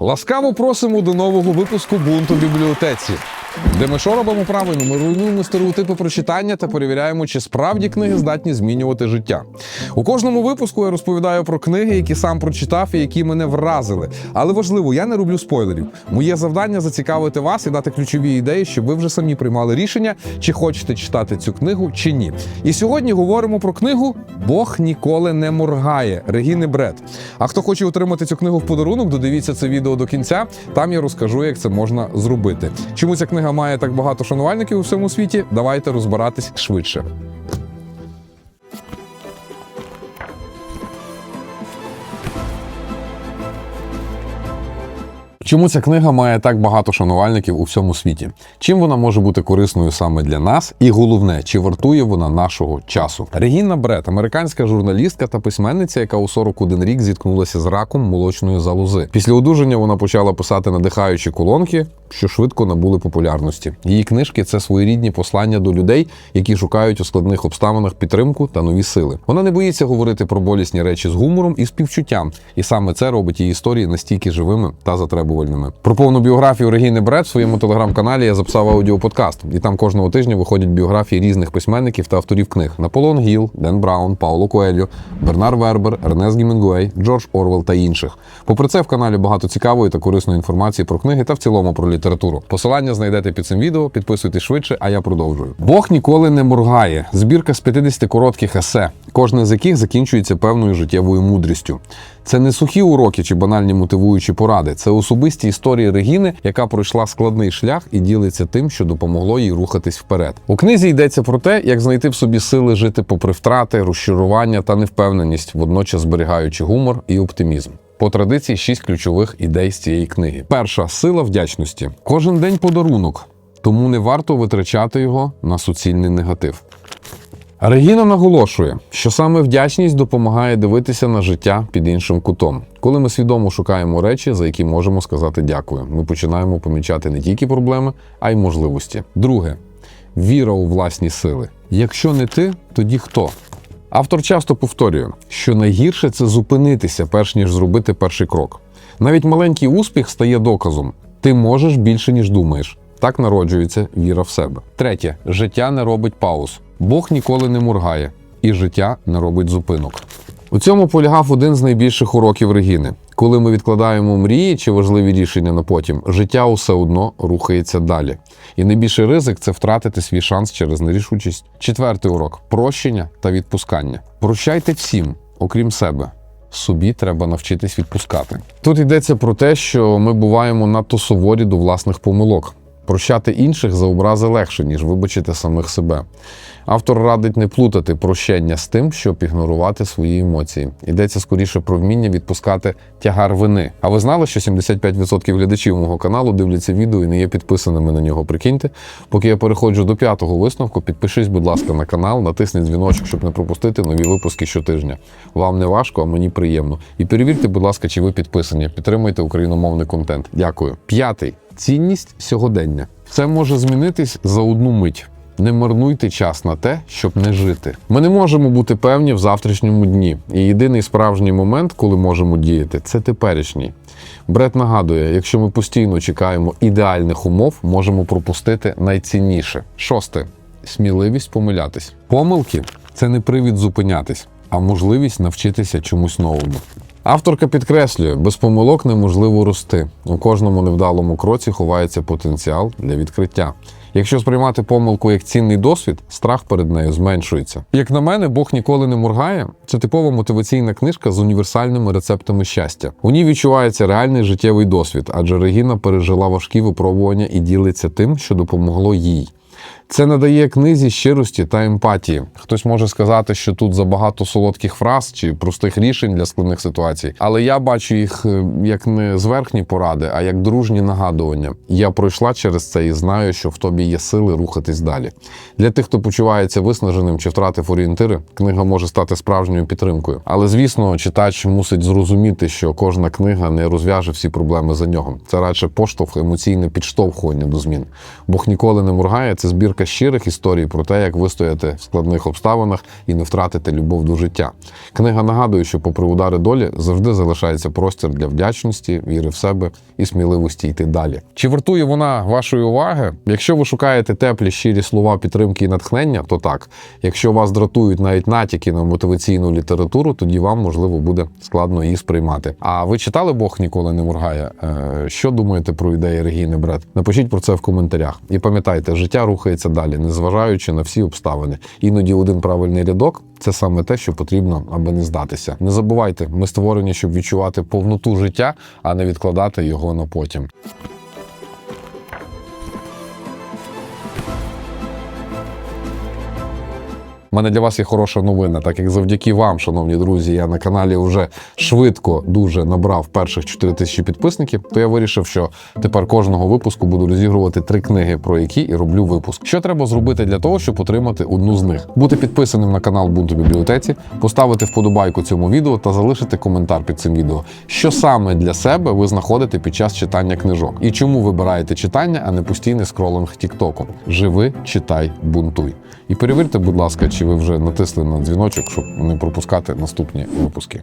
Ласкаво просимо до нового випуску бунту в бібліотеці, де ми що робимо правильно? Ми руйнуємо стереотипи про читання та перевіряємо, чи справді книги здатні змінювати життя. У кожному випуску я розповідаю про книги, які сам прочитав і які мене вразили. Але важливо, я не роблю спойлерів. Моє завдання зацікавити вас і дати ключові ідеї, щоб ви вже самі приймали рішення, чи хочете читати цю книгу, чи ні. І сьогодні говоримо про книгу Бог ніколи не моргає Регіни Бред. А хто хоче отримати цю книгу в подарунок, додивіться це відео до кінця. Там я розкажу, як це можна зробити. Чому ця книга має так багато шанувальників у всьому світі? Давайте розбиратись швидше. Чому ця книга має так багато шанувальників у всьому світі? Чим вона може бути корисною саме для нас? І головне, чи вартує вона нашого часу? Регіна Брет, американська журналістка та письменниця, яка у 41 рік зіткнулася з раком молочної залози. Після одужання вона почала писати надихаючі колонки, що швидко набули популярності. Її книжки це своєрідні послання до людей, які шукають у складних обставинах підтримку та нові сили. Вона не боїться говорити про болісні речі з гумором і співчуттям, і саме це робить її історії настільки живими та затребувальними. Про повну біографію Регіни Бред в своєму телеграм-каналі я записав аудіоподкаст, і там кожного тижня виходять біографії різних письменників та авторів книг: Наполеон Гіл, Ден Браун, Пауло Коельо, Бернар Вербер, Ернест Гімінгуей, Джордж Орвел та інших. Попри це, в каналі багато цікавої та корисної інформації про книги та в цілому про літературу. Посилання знайдете під цим відео. Підписуйтесь швидше, а я продовжую. Бог ніколи не моргає. Збірка з 50 коротких есе, кожне з яких закінчується певною життєвою мудрістю. Це не сухі уроки чи банальні мотивуючі поради. Це особисті історії Регіни, яка пройшла складний шлях і ділиться тим, що допомогло їй рухатись вперед. У книзі йдеться про те, як знайти в собі сили жити попри втрати, розчарування та невпевненість, водночас зберігаючи гумор і оптимізм. По традиції шість ключових ідей з цієї книги. Перша сила вдячності. Кожен день подарунок, тому не варто витрачати його на суцільний негатив. Регіна наголошує, що саме вдячність допомагає дивитися на життя під іншим кутом. Коли ми свідомо шукаємо речі, за які можемо сказати дякую, ми починаємо помічати не тільки проблеми, а й можливості. Друге віра у власні сили. Якщо не ти, тоді хто? Автор часто повторює, що найгірше це зупинитися, перш ніж зробити перший крок. Навіть маленький успіх стає доказом: ти можеш більше, ніж думаєш. Так народжується віра в себе. Третє життя не робить пауз. Бог ніколи не моргає, і життя не робить зупинок. У цьому полягав один з найбільших уроків Регіни. Коли ми відкладаємо мрії чи важливі рішення на потім, життя усе одно рухається далі. І найбільший ризик це втратити свій шанс через нерішучість. Четвертий урок прощення та відпускання. Прощайте всім, окрім себе. Собі треба навчитись відпускати. Тут йдеться про те, що ми буваємо надто суворі до власних помилок. Прощати інших за образи легше, ніж вибачити самих себе. Автор радить не плутати прощення з тим, щоб ігнорувати свої емоції. Йдеться скоріше про вміння відпускати тягар вини. А ви знали, що 75% глядачів мого каналу дивляться відео і не є підписаними на нього. Прикиньте, поки я переходжу до п'ятого висновку, підпишись, будь ласка, на канал, натисніть дзвіночок, щоб не пропустити нові випуски щотижня. Вам не важко, а мені приємно. І перевірте, будь ласка, чи ви підписані. Підтримуйте україномовний контент. Дякую. П'ятий цінність сьогодення. Це може змінитись за одну мить. Не марнуйте час на те, щоб не жити. Ми не можемо бути певні в завтрашньому дні. І єдиний справжній момент, коли можемо діяти, це теперішній. Бред нагадує, якщо ми постійно чекаємо ідеальних умов, можемо пропустити найцінніше. Шосте сміливість помилятись. Помилки це не привід зупинятись, а можливість навчитися чомусь новому. Авторка підкреслює, без помилок неможливо рости. У кожному невдалому кроці ховається потенціал для відкриття. Якщо сприймати помилку як цінний досвід, страх перед нею зменшується. Як на мене, Бог ніколи не моргає. Це типова мотиваційна книжка з універсальними рецептами щастя. У ній відчувається реальний життєвий досвід, адже Регіна пережила важкі випробування і ділиться тим, що допомогло їй. Це надає книзі щирості та емпатії. Хтось може сказати, що тут забагато солодких фраз чи простих рішень для складних ситуацій, але я бачу їх е, як не зверхні поради, а як дружні нагадування. Я пройшла через це і знаю, що в тобі є сили рухатись далі. Для тих, хто почувається виснаженим чи втратив орієнтири, книга може стати справжньою підтримкою. Але звісно, читач мусить зрозуміти, що кожна книга не розв'яже всі проблеми за нього. Це радше поштовх, емоційне підштовхування до змін. Бог ніколи не моргає. Це збірка щирих історій про те, як вистояти в складних обставинах і не втратити любов до життя. Книга нагадує, що, попри удари долі, завжди залишається простір для вдячності, віри в себе і сміливості йти далі. Чи вартує вона вашої уваги? Якщо ви шукаєте теплі щирі слова підтримки і натхнення, то так. Якщо вас дратують навіть натяки на мотиваційну літературу, тоді вам можливо буде складно її сприймати. А ви читали Бог ніколи не моргає? Е, Що думаєте про ідеї Регіни Бред? Напишіть про це в коментарях. І пам'ятайте, життя рухається далі, незважаючи на всі обставини. Іноді один правильний рядок це саме те, що потрібно, аби не здатися. Не забувайте, ми створені, щоб відчувати повноту життя, а не відкладати його на потім. Мене для вас є хороша новина, так як завдяки вам, шановні друзі, я на каналі вже швидко дуже набрав перших 4 тисячі підписників. То я вирішив, що тепер кожного випуску буду розігрувати три книги, про які і роблю випуск. Що треба зробити для того, щоб отримати одну з них? Бути підписаним на канал Бунту бібліотеці, поставити вподобайку цьому відео та залишити коментар під цим відео. Що саме для себе ви знаходите під час читання книжок? І чому вибираєте читання, а не постійний скролинг Тіктоку? Живи, читай, бунтуй. І перевірте, будь ласка, чи ви вже натисли на дзвіночок, щоб не пропускати наступні випуски.